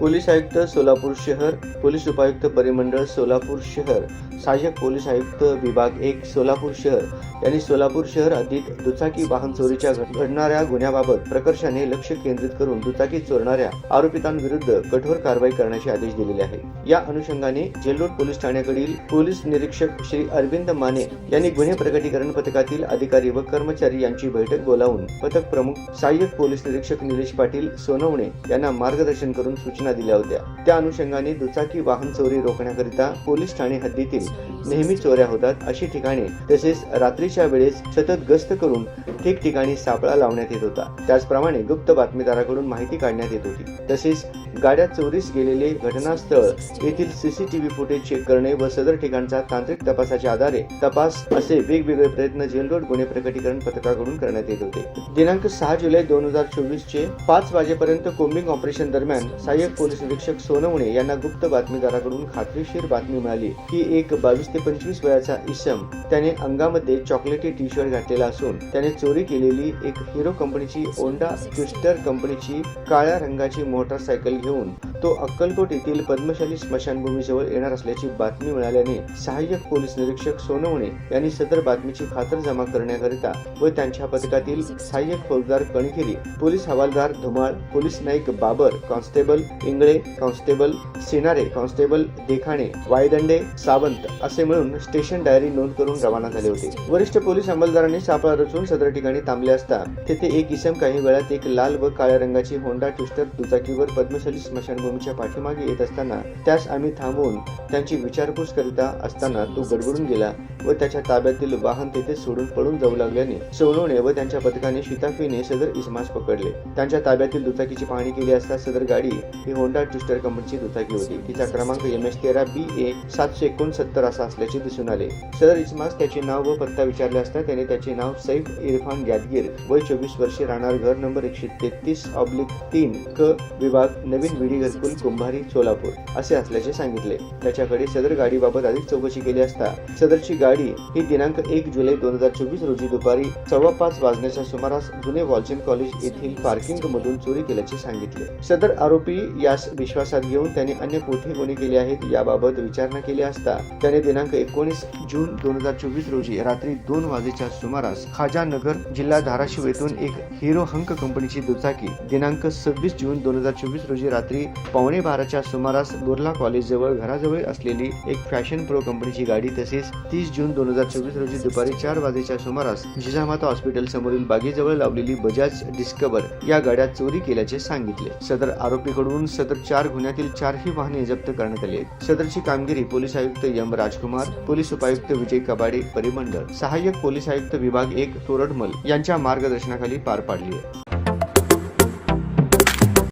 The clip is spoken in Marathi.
पोलीस आयुक्त सोलापूर शहर पोलीस उपायुक्त परिमंडळ सोलापूर शहर सहाय्यक पोलीस आयुक्त विभाग एक सोलापूर शहर. यांनी सोलापूर शहर हद्दीत दुचाकी वाहन चोरीच्या घडणाऱ्या गुन्ह्याबाबत प्रकर्षाने लक्ष केंद्रित करून दुचाकी चोरणाऱ्या आरोपितांविरुद्ध कठोर कारवाई करण्याचे आदेश दिलेले आहेत. या अनुषंगाने जेलरोड पोलीस ठाण्याकडील पोलीस निरीक्षक श्री अरविंद माने यांनी गुन्हे प्रकटीकरण पथकातील अधिकारी व कर्मचारी यांची बैठक बोलावून पथक प्रमुख सहाय्यक पोलीस निरीक्षक निलेश पाटील सोनवणे यांना मार्गदर्शन करून सूचना दिल्या होत्या. त्या अनुषंगाने दुचाकी वाहन चोरी रोखण्याकरिता पोलीस ठाणे हद्दीतील नेहमी चोऱ्या होतात अशी ठिकाणे तसेच रात्रीच्या वेळेस सतत गस्त करून ठिकठिकाणी सापळा लावण्यात येत होता. त्याचप्रमाणे गुप्त बातमीदाराकडून माहिती काढण्यात येत होती. तसेच गाड्या चोरीस गेलेले घटनास्थळ. येथील सीसीटीव्ही फुटेज चेक करणे व सदर ठिकाणचा तांत्रिक तपासाच्या आधारे तपास असे वेगवेगळे प्रयत्न जेलरोड गुन्हे प्रकटीकरण पथकाकडून करण्यात येत होते. दिनांक सहा जुलै दोन हजार चोवीस चे पाच वाजेपर्यंत कोम्बिंग ऑपरेशन दरम्यान सहाय्यक पोलीस निरीक्षक सोनवणे यांना गुप्त बातमीदाराकडून खात्रीशीर बातमी मिळाली. की एक बावीस ते पंचवीस वयाचा इसम. त्याने अंगामध्ये चॉकलेटी टी शर्ट घातलेला असून त्याने चोरी केलेली एक हिरो कंपनीची ओंडा ट्विस्टर कंपनीची काळ्या रंगाची मोटारसायकल घेऊन तो अक्कलकोट येथील पद्मशाली स्मशानभूमीजवळ येणार असल्याची बातमी मिळाल्याने सहाय्यक पोलीस निरीक्षक सोनवणे यांनी सदर बातमीची खातरजमा करण्याकरिता व त्यांच्या पथकातील सहाय्यक फौजदार Kankhiri police havaldar Dhumal police Naik Babar constable Ingale constable Sinare constable Dekhane Waydande Sawant असे मिळून स्टेशन डायरी नोंद करून रवाना झाले होते. वरिष्ठ पोलीस अंमलदारांनी सापळा रचून सदर ठिकाणी थांबले असता तेथे एक इसम काही वेळात एक लाल व काळ्या रंगाची होंडा ट्विस्टर दुचाकीवर पद्मशाली स्मशानभूमी स्मशानभूमीच्या पाठीमागे येत असताना त्यास आम्ही थांबवून त्यांची विचारपूस करीता असताना तो गडबडून गेला. व त्याच्या ताब्यातील वाहन तेथे सोडून पळून जाऊ लागल्याने सोनवणे व त्यांच्या पथकाने शिताफीने सदर इसमास पकडले. त्यांच्या ताब्यातील दुचाकीची पाहणी केली असता सदर गाडी ही होंडा ट्विस्टर कंपनीची दुचाकी होती. तिचा क्रमांक एम एस तेरा बी ए सातशे एकोणसत्तर असा असल्याचे दिसून आले. सदर इसमास त्याचे नाव व पत्ता विचारले असता त्याने त्याचे नाव सैफ इरफान गॅदगीर वय चोवीस वर्षे राहणार घर नंबर एकशे तेहतीस ऑब्लिक तीन क विभाग नवीन विडी घरकुल कुंभारी सोलापूर असे असल्याचे सांगितले. त्याच्याकडे सदर गाडीबाबत अधिक चौकशी केली असता सदरची गाडी ही दिनांक एक जुलै दोन हजार चोवीस रोजी दुपारी सव्वा पाच वाजण्याच्या सुमारास जुने वॉल्चन कॉलेज येथील पार्किंग मधून चोरी केल्याचे सांगितले. सदर आरोपी यास विश्वासात घेऊन त्याने अन्य कोठे गुन्हे केले आहेत याबाबत विचारणा केली असता त्याने दिनांक एकोणीस जून दोन हजार चोवीस रोजी रात्री दोन वाजेच्या सुमारास खाजा नगर जिल्हा धाराशिव येथून एक हिरो हंक कंपनीची दुचाकी दिनांक सव्वीस जून दोन हजार चोवीस रोजी रात्री पावणे बाराच्या सुमारास बुर्ला कॉलेज जवळ घराजवळ असलेली एक फॅशन प्रो कंपनीची गाडी तसेच तीस जून दोन हजार चोवीस रोजी दुपारी चार वाजेच्या सुमारास जिजामाता हॉस्पिटल समोरील बागेजवळ लावलेली बजाज डिस्कवर या गाड्या चोरी केल्याचे सांगितले. सदर आरोपीकडून सदर चार गुन्ह्यातील चारही वाहने जप्त करण्यात आली आहेत. सदरची कामगिरी पोलीस आयुक्त एम राजकुमार पोलीस उपायुक्त विजय कबाडे परिमंडळ सहाय्यक पोलीस आयुक्त विभाग एक तोरडमल यांच्या मार्गदर्शनाखाली पार पाडली आहे.